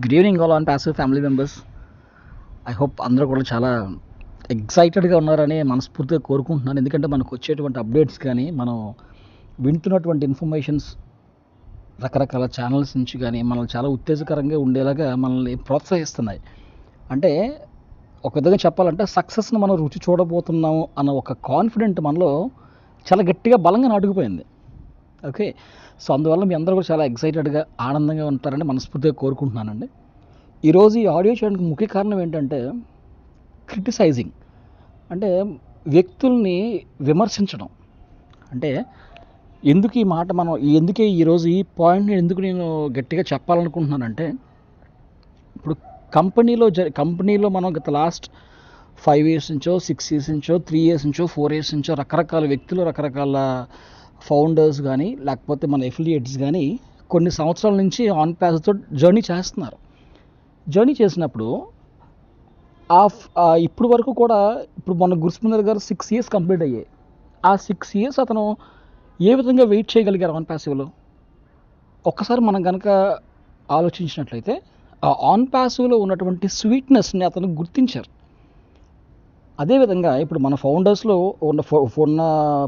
Good evening all OnPassive family members I hope అందరూ కూడా చాలా ఎక్సైటెడ్గా ఉన్నారని మనస్ఫూర్తిగా కోరుకుంటున్నాను. ఎందుకంటే మనకు వచ్చేటువంటి అప్డేట్స్ కానీ మనం వింటున్నటువంటి ఇన్ఫర్మేషన్స్ రకరకాల ఛానల్స్ నుంచి కానీ మనల్ని చాలా ఉత్తేజకరంగా ఉండేలాగా మనల్ని ప్రోత్సహిస్తున్నాయి. అంటే ఒక విధంగా చెప్పాలంటే సక్సెస్ని మనం రుచి చూడబోతున్నాము అన్న ఒక కాన్ఫిడెంట్ మనలో చాలా గట్టిగా బలంగా నాటుకుపోయింది. ఓకే. సో అందువల్ల మీ అందరూ కూడా చాలా ఎక్సైటెడ్గా ఆనందంగా ఉంటారని మనస్ఫూర్తిగా కోరుకుంటున్నానండి. ఈరోజు ఈ ఆడియో చేయడానికి ముఖ్య కారణం ఏంటంటే క్రిటిసైజింగ్. అంటే వ్యక్తుల్ని విమర్శించడం. అంటే ఎందుకు ఈ మాట మనం ఎందుకే ఈరోజు ఈ పాయింట్ని ఎందుకు నేను గట్టిగా చెప్పాలనుకుంటున్నానంటే ఇప్పుడు కంపెనీలో జ కంపెనీలో మనం గత లాస్ట్ ఫైవ్ ఇయర్స్ నుంచో సిక్స్ ఇయర్స్ నుంచో త్రీ ఇయర్స్ నుంచో ఫోర్ ఇయర్స్ నుంచో రకరకాల వ్యక్తులు రకరకాల ఫౌండర్స్ కానీ లేకపోతే మన ఎఫిలియేట్స్ కానీ కొన్ని సంవత్సరాల నుంచి ఆన్ ప్యాస్తో జర్నీ చేస్తున్నారు. జర్నీ చేసినప్పుడు ఆ ఇప్పుడు వరకు కూడా ఇప్పుడు మన గురుసుమందర్ గారు సిక్స్ ఇయర్స్ కంప్లీట్ అయ్యాయి. ఆ సిక్స్ ఇయర్స్ అతను ఏ విధంగా వెయిట్ చేయగలిగారు ఆన్ ప్యాసివ్లో ఒక్కసారి మనం కనుక ఆలోచించినట్లయితే ఆ ఆన్ ప్యాసివ్లో ఉన్నటువంటి స్వీట్నెస్ని అతను గుర్తించారు. అదేవిధంగా ఇప్పుడు మన ఫౌండర్స్లో ఉన్న ఫో- ఉన్న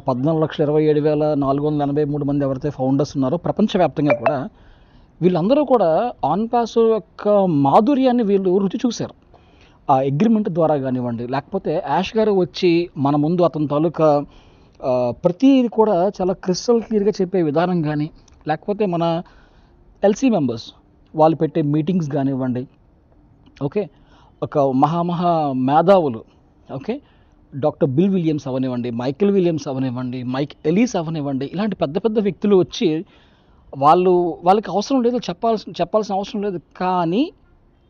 పద్నాలుగు లక్షల ఇరవై ఏడు వేల నాలుగు వందల ఎనభై మూడు మంది ఎవరైతే ఫౌండర్స్ ఉన్నారో ప్రపంచవ్యాప్తంగా కూడా వీళ్ళందరూ కూడా ఆన్ పాస్ యొక్క మాధుర్యాన్ని వీళ్ళు రుచి చూశారు. ఆ అగ్రిమెంట్ ద్వారా కానివ్వండి లేకపోతే యాష్ గారు వచ్చి మన ముందు అతని తాలూకా ప్రతీది ప్రతిది కూడా చాలా క్రిస్టల్ క్లియర్గా చెప్పే విధానం కానీ లేకపోతే మన ఎల్సీ మెంబర్స్ వాళ్ళు పెట్టే మీటింగ్స్ కానివ్వండి ఓకే? ఒక మహామహా మేధావులు ఓకే? డాక్టర్ బిల్ విలియమ్స్ అవనివ్వండి మైకిల్ విలియమ్స్ అవనివ్వండి మైక్ ఎలీస్ అవనివ్వండి ఇలాంటి పెద్ద పెద్ద వ్యక్తులు వచ్చి వాళ్ళు వాళ్ళకి అవసరం లేదు చెప్పాల్సిన చెప్పాల్సిన అవసరం లేదు. కానీ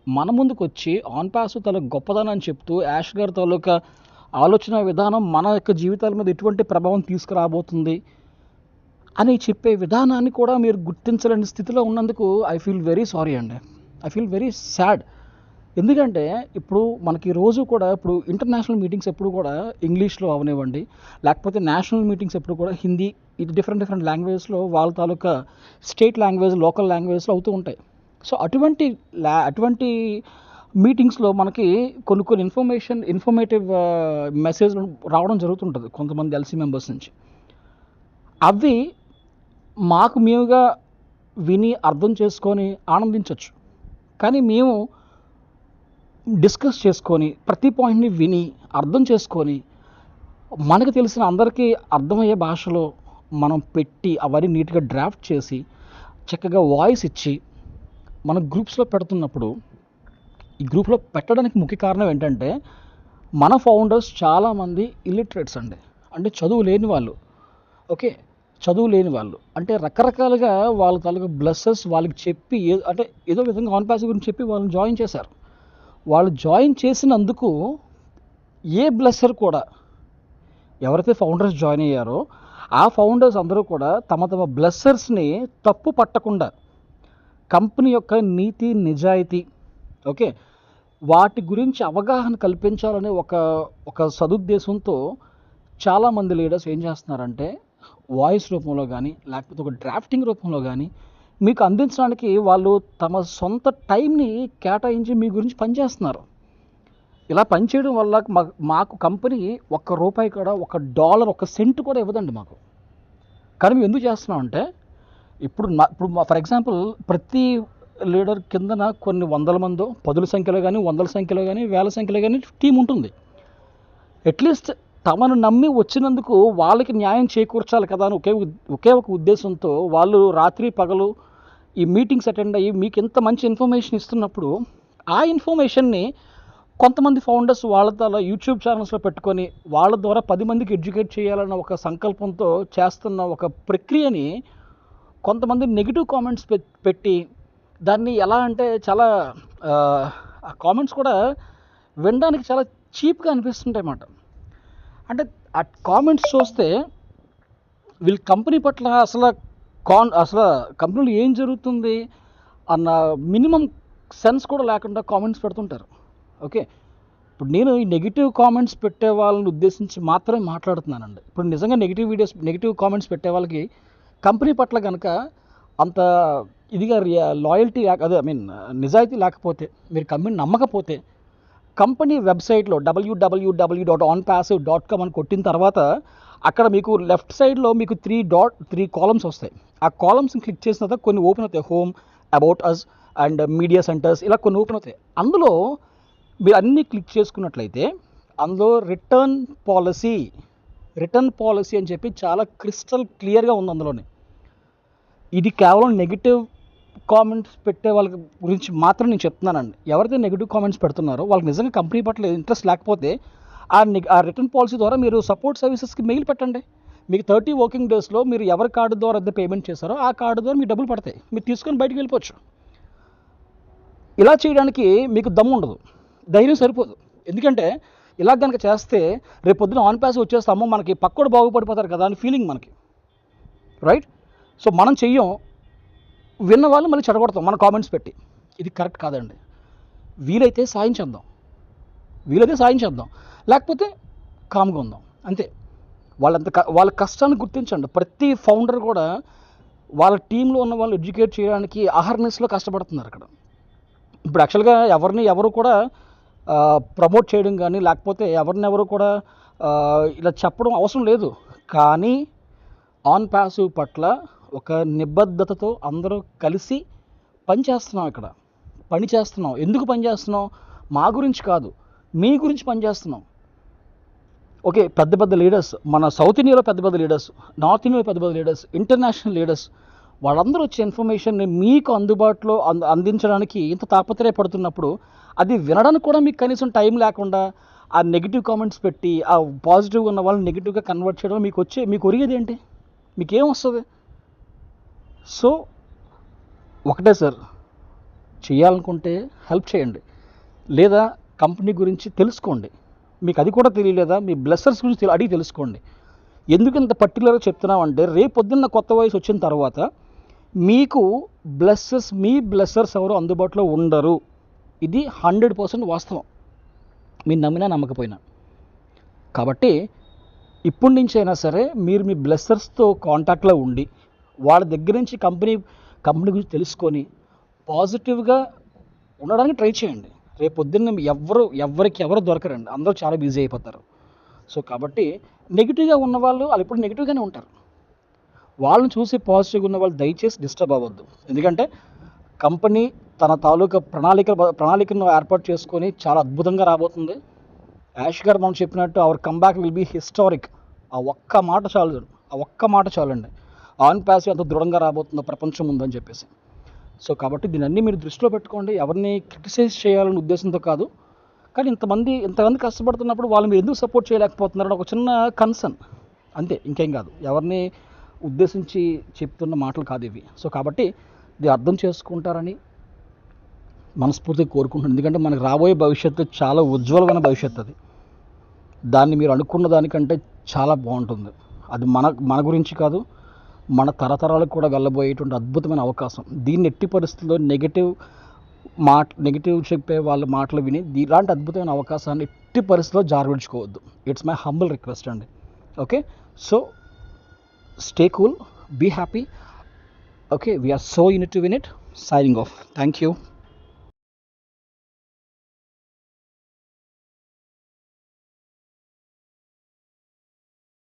మన ముందుకు వచ్చి ఆన్ పాస్ తల గొప్పదనాన్ని చెప్తూ యాష్ గారి తాలూకా ఆలోచన విధానం మన యొక్క జీవితాల మీద ఎటువంటి ప్రభావం తీసుకురాబోతుంది అని చెప్పే విధానాన్ని కూడా మీరు గుర్తించలేని స్థితిలో ఉన్నందుకు ఐ ఫీల్ వెరీ సారీ అండి. ఐ ఫీల్ వెరీ సాడ్ ఎందుకంటే ఇప్పుడు మనకి రోజు కూడా ఇప్పుడు ఇంటర్నేషనల్ మీటింగ్స్ ఎప్పుడు కూడా ఇంగ్లీష్లో అవనివ్వండి లేకపోతే నేషనల్ మీటింగ్స్ ఎప్పుడు కూడా హిందీ ఇది డిఫరెంట్ డిఫరెంట్ లాంగ్వేజెస్లో వాళ్ళ తాలూకా స్టేట్ లాంగ్వేజ్ లోకల్ లాంగ్వేజ్లో అవుతూ ఉంటాయి. సో అటువంటి లా అటువంటి మీటింగ్స్లో మనకి కొన్ని కొన్ని ఇన్ఫర్మేషన్ ఇన్ఫర్మేటివ్ మెసేజ్లు రావడం జరుగుతుంటుంది కొంతమంది ఎల్సీ మెంబర్స్ నుంచి. అవి మాకు మేముగా విని అర్థం చేసుకొని ఆనందించవచ్చు కానీ మేము డిస్కస్ చేసుకొని ప్రతి పాయింట్ని విని అర్థం చేసుకొని మనకు తెలిసిన అందరికీ అర్థమయ్యే భాషలో మనం పెట్టి అవన్నీ నీట్గా డ్రాఫ్ట్ చేసి చక్కగా వాయిస్ ఇచ్చి మన గ్రూప్స్లో పెడుతున్నప్పుడు ఈ గ్రూప్లో పెట్టడానికి ముఖ్య కారణం ఏంటంటే మన ఫౌండర్స్ చాలామంది ఇల్లిటరేట్స్ అండి. అంటే చదువు లేని వాళ్ళు. ఓకే? చదువు లేని వాళ్ళు. అంటే రకరకాలుగా వాళ్ళ తాలూకు బ్లస్సెస్ వాళ్ళకి చెప్పి అంటే ఏదో విధంగా ఆన్ పాస్ గురించి చెప్పి వాళ్ళని జాయిన్ చేశారు. వాళ్ళు జాయిన్ చేసినందుకు ఏ బ్లెస్సర్ కూడా ఎవరైతే ఫౌండర్స్ జాయిన్ అయ్యారో ఆ ఫౌండర్స్ అందరూ కూడా తమ తమ బ్లెస్సర్స్ని తప్పు పట్టకుండా కంపెనీ యొక్క నీతి నిజాయితీ ఓకే వాటి గురించి అవగాహన కల్పించాలనే ఒక ఒక సదుద్దేశంతో చాలామంది లీడర్స్ ఏం చేస్తున్నారంటే వాయిస్ రూపంలో కానీ లేకపోతే ఒక డ్రాఫ్టింగ్ రూపంలో కానీ మీకు అందించడానికి వాళ్ళు తమ సొంత టైంని కేటాయించి మీ గురించి పనిచేస్తున్నారు. ఇలా పనిచేయడం వల్ల మా- మాకు కంపెనీ ఒక్క రూపాయి కూడా ఒక డాలర్ ఒక సెంట్ కూడా ఇవ్వదండి మాకు. కానీ మేము ఎందుకు చేస్తున్నాం అంటే ఇప్పుడు నా ఇప్పుడు ఫర్ ఎగ్జాంపుల్ ప్రతి లీడర్ కిందన కొన్ని వందల మందో పదుల సంఖ్యలో కానీ వందల సంఖ్యలో కానీ వేల సంఖ్యలో కానీ టీం ఉంటుంది. అట్లీస్ట్ తమను నమ్మి వచ్చినందుకు వాళ్ళకి న్యాయం చేకూర్చాలి కదా అని ఒకే ఒకే ఒక ఉద్దేశంతో వాళ్ళు రాత్రి పగలు ఈ మీటింగ్స్ అటెండ్ అయ్యి మీకు ఇంత మంచి ఇన్ఫర్మేషన్ ఇస్తున్నప్పుడు ఆ ఇన్ఫర్మేషన్ని కొంతమంది ఫౌండర్స్ వాళ్ళ ద్వారా యూట్యూబ్ ఛానల్స్లో పెట్టుకొని వాళ్ళ ద్వారా పది మందికి ఎడ్యుకేట్ చేయాలన్న ఒక సంకల్పంతో చేస్తున్న ఒక ప్రక్రియని కొంతమంది నెగిటివ్ కామెంట్స్ పెట్టి దాన్ని ఎలా అంటే చాలా ఆ కామెంట్స్ కూడా వినడానికి చాలా చీప్గా అనిపిస్తుంటాయి అన్నమాట అంటే ఆ కామెంట్స్ చూస్తే వీళ్ళ కంపెనీ పట్ల అసలు కాన్ అసలు కంపెనీలో ఏం జరుగుతుంది అన్న మినిమం సెన్స్ కూడా లేకుండా కామెంట్స్ పెడుతుంటారు. ఓకే ఇప్పుడు నేను ఈ నెగిటివ్ కామెంట్స్ పెట్టే వాళ్ళని ఉద్దేశించి మాత్రమే మాట్లాడుతున్నానండి. ఇప్పుడు నిజంగా నెగిటివ్ వీడియోస్ నెగిటివ్ కామెంట్స్ పెట్టే వాళ్ళకి కంపెనీ పట్ల కనుక అంత ఇదిగా లాయల్టీ లేక అదే ఐ మీన్ నిజాయితీ లేకపోతే మీరు కంపెనీ నమ్మకపోతే కంపెనీ వెబ్సైట్లో W W W dot OnPassive dot com అని కొట్టిన తర్వాత అక్కడ మీకు లెఫ్ట్ సైడ్లో మీకు త్రీ డాట్ త్రీ కాలమ్స్ వస్తాయి. ఆ కాలమ్స్ని క్లిక్ చేసిన తర్వాత కొన్ని ఓపెన్ అవుతాయి. Home about us and media centres ఇలా కొన్ని ఓపెన్ అవుతాయి. అందులో మీరు అన్నీ క్లిక్ చేసుకున్నట్లయితే అందులో రిటర్న్ పాలసీ రిటర్న్ పాలసీ అని చెప్పి చాలా క్రిస్టల్ క్లియర్గా ఉంది అందులోనే. ఇది కేవలం నెగిటివ్ కామెంట్స్ పెట్టే వాళ్ళ గురించి మాత్రం నేను చెప్తున్నానండి. ఎవరైతే నెగిటివ్ కామెంట్స్ పెడుతున్నారో వాళ్ళకి నిజంగా కంపెనీ పట్ల ఇంట్రెస్ట్ లేకపోతే ఆ ఆ రిటర్న్ పాలసీ ద్వారా మీరు సపోర్ట్ సర్వీసెస్కి మెయిల్ పెట్టండి. మీకు థర్టీ వర్కింగ్ డేస్లో మీరు ఎవరి కార్డు ద్వారా అయితే పేమెంట్ చేశారో ఆ కార్డు ద్వారా మీ డబ్బులు పడతాయి. మీరు తీసుకొని బయటికి వెళ్ళిపోవచ్చు. ఇలా చేయడానికి మీకు దమ్ము ఉండదు. ధైర్యం సరిపోదు. ఎందుకంటే ఇలా కనుక చేస్తే రేపు పొద్దున ఆన్ ప్యాస్ వచ్చేస్తామో మనకి పక్కడు బాగుపడిపోతారు కదా అని ఫీలింగ్ మనకి. రైట్ సో మనం చెయ్యం. విన్న వాళ్ళు మళ్ళీ చెడగొడతాం మన కామెంట్స్ పెట్టి. ఇది కరెక్ట్ కాదండి. వీలైతే సాయం చేద్దాం. వీలైతే సాయం చేద్దాం. లేకపోతే కామ్గా ఉందాం. అంతే. వాళ్ళంత వాళ్ళ కష్టాన్ని గుర్తించండి. ప్రతి ఫౌండర్ కూడా వాళ్ళ టీంలో ఉన్న వాళ్ళు ఎడ్యుకేట్ చేయడానికి అహర్నెస్లో కష్టపడుతున్నారు అక్కడ ఇప్పుడు యాక్చువల్గా ఎవరిని ఎవరు కూడా ప్రమోట్ చేయడం కానీ లేకపోతే ఎవరిని ఎవరు కూడా ఇలా చెప్పడం అవసరం లేదు. కానీ ఆన్ పాసివ్ పట్ల ఒక నిబద్ధతతో అందరూ కలిసి పని చేస్తున్నాం ఇక్కడ. పని చేస్తున్నాం. ఎందుకు పని చేస్తున్నాం? మా గురించి కాదు. మీ గురించి పని చేస్తున్నాం. ఓకే పెద్ద పెద్ద లీడర్స్. మన సౌత్ ఇండియాలో పెద్ద పెద్ద లీడర్స్. నార్త్ ఇండియాలో పెద్ద పెద్ద లీడర్స్. International leaders. వాళ్ళందరూ వచ్చే ఇన్ఫర్మేషన్ని మీకు అందుబాటులో అంద అందించడానికి ఇంత తాపత్రయపడుతున్నప్పుడు అది వినడానికి కూడా మీకు కనీసం టైం లేకుండా ఆ నెగిటివ్ కామెంట్స్ పెట్టి ఆ పాజిటివ్ ఉన్న వాళ్ళని నెగిటివ్గా కన్వర్ట్ చేయడం మీకు వచ్చే మీకు ఒరిగేది ఏంటి మీకేం వస్తుంది? సో ఒకటే సార్ చేయాలనుకుంటే హెల్ప్ చేయండి. లేదా కంపెనీ గురించి తెలుసుకోండి. మీకు అది కూడా తెలియలేదా? మీ బ్లెస్సర్స్ గురించి అడిగి తెలుసుకోండి. ఎందుకు ఇంత పర్టికులర్గా చెప్తున్నామంటే రేపు పొద్దున్న కొత్త వయసు వచ్చిన తర్వాత మీకు బ్లెస్సెస్ మీ బ్లెస్సర్స్ ఎవరు అందుబాటులో ఉండరు. ఇది హండ్రెడ్ పర్సెంట్ వాస్తవం. మీరు నమ్మినా నమ్మకపోయినా. కాబట్టి ఇప్పటి నుంచి అయినా సరే మీరు మీ బ్లెస్సర్స్తో కాంటాక్ట్లో ఉండి వాళ్ళ దగ్గర నుంచి కంపెనీ కంపెనీ గురించి తెలుసుకొని పాజిటివ్గా ఉండడానికి ట్రై చేయండి. రేపు పొద్దున్న ఎవరు ఎవరికి ఎవరు దొరకరండి. అందరూ చాలా బిజీ అయిపోతారు. సో కాబట్టి నెగిటివ్గా ఉన్న వాళ్ళు వాళ్ళు ఇప్పుడు నెగిటివ్గానే ఉంటారు. వాళ్ళని చూసి పాజిటివ్గా ఉన్న వాళ్ళు దయచేసి డిస్టర్బ్ అవ్వద్దు. ఎందుకంటే కంపెనీ తన తాలూకా ప్రణాళిక ప్రణాళికను ఏర్పాటు చేసుకొని చాలా అద్భుతంగా రాబోతుంది. యాష్ గారు మనం చెప్పినట్టు our comeback will be historic ఆ ఒక్క మాట చాలు ఆ ఒక్క మాట చాలండి. ఆన్ ప్యాసివ్ అంత దృఢంగా రాబోతుందో ప్రపంచం ఉందని చెప్పేసి. సో కాబట్టి దీని అన్నీ మీరు దృష్టిలో పెట్టుకోండి. ఎవరిని క్రిటిసైజ్ చేయాలనే ఉద్దేశంతో కాదు. కానీ ఇంతమంది ఇంతమంది కష్టపడుతున్నప్పుడు వాళ్ళు మీరు ఎందుకు సపోర్ట్ చేయలేకపోతున్నారు ఒక చిన్న కన్సర్న్. అంతే ఇంకేం కాదు. ఎవరిని ఉద్దేశించి చెప్తున్న మాటలు కాదు ఇవి. సో కాబట్టి ఇది అర్థం చేసుకుంటారని మనస్ఫూర్తిగా కోరుకుంటున్నాను. ఎందుకంటే మనకు రాబోయే భవిష్యత్తు చాలా ఉజ్వలమైన భవిష్యత్తు అది. దాన్ని మీరు అనుకున్న దానికంటే చాలా బాగుంటుంది. అది మన మన గురించి కాదు. మన తరతరాలకు కూడా వెళ్ళబోయేటువంటి అద్భుతమైన అవకాశం. దీన్ని ఎట్టి పరిస్థితుల్లో నెగిటివ్ మాట నెగిటివ్ చెప్పే వాళ్ళ మాటలు విని దీ- ఇలాంటి అద్భుతమైన అవకాశాన్ని ఎట్టి పరిస్థితుల్లో జారవిడ్చుకోవద్దు. ఇట్స్ మై హంబుల్ రిక్వెస్ట్ అండి. Okay so stay cool be happy okay we're so united to win it signing off thank you